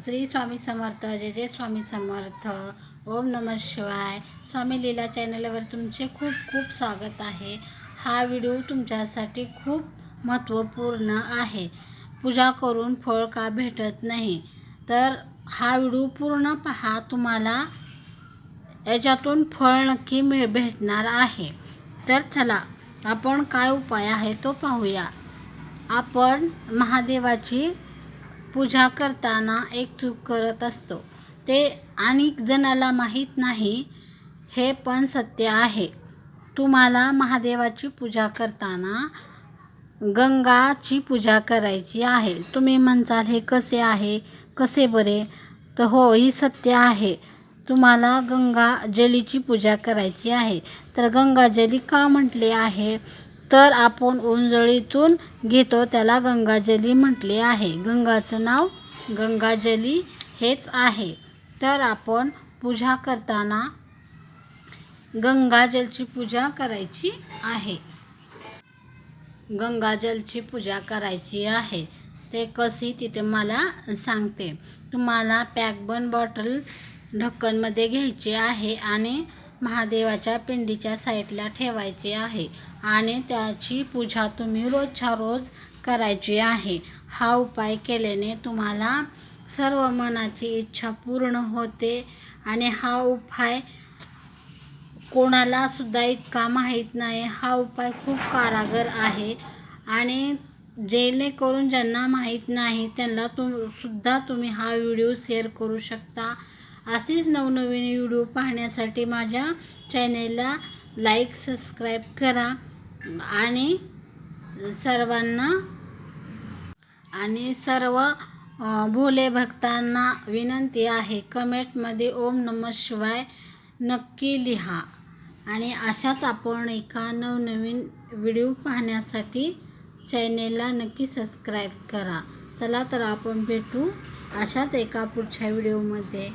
श्री स्वामी समर्थ जय जय स्वामी समर्थ ओम नमः शिवाय. स्वामी लीला चॅनलवर तुमचे खूप खूप स्वागत आहे. हा व्हिडिओ तुमच्यासाठी खूप महत्त्वपूर्ण आहे. पूजा करून फळ का भेटत नाही? तर हा व्हिडिओ पूर्ण पहा तुम्हाला याच्यातून फळ नक्की मिळ भेटणार आहे. तर चला आपण काय उपाय आहे तो पाहूया. आपण महादेवाची पूजा करताना एक चूक करत असतो. ते अनेक जणाला माहीत नाही हे पण सत्य आहे. तुम्हाला महादेवाची पूजा करताना गंगाची पूजा करायची आहे. तुम्ही म्हणसाल हे कसे आहे? कसे बरे? तर हो ही सत्य आहे. तुम्हाला गंगा जलीची पूजा करायची आहे. तर गंगाजली का म्हटले आहे? तर आपण उंजळीतून घेतो त्याला गंगाजली म्हटले आहे. गंगाचं नाव गंगाजली हेच आहे. तर आपण पूजा करताना गंगाजलची पूजा करायची आहे. गंगाजलची पूजा करायची आहे. ते कशी तिथे मला सांगते. तुम्हाला पॅकबन बॉटल ढक्कनमध्ये घ्यायची आहे आणि महादेवाच्या पिंडीच्या साईडला ठेवायचे आहे आणि त्याची पूजा तुम्ही रोजच्या रोज करायची आहे. हा उपाय केल्याने तुम्हाला सर्व मनाची इच्छा पूर्ण होते आणि हा उपाय कोणाला सुद्धा इतका माहीत नाही. हा उपाय खूप कारागर आहे आणि जेणेकरून ज्यांना माहीत नाही त्यांना तुम सुद्धा तुम्ही हा व्हिडिओ शेअर करू शकता. असेच नवनवीन व्हिडिओ पाहण्यासाठी माझ्या चॅनेलला लाईक सबस्क्राईब करा आणि सर्वांना आणि सर्व भोले भक्तांना विनंती आहे कमेंटमध्ये ओम नम शिवाय नक्की लिहा. आणि अशाच आपण एका नवनवीन व्हिडिओ पाहण्यासाठी चॅनेलला नक्की सबस्क्राईब करा. चला तर आपण भेटू अशाच एका पुढच्या व्हिडिओमध्ये.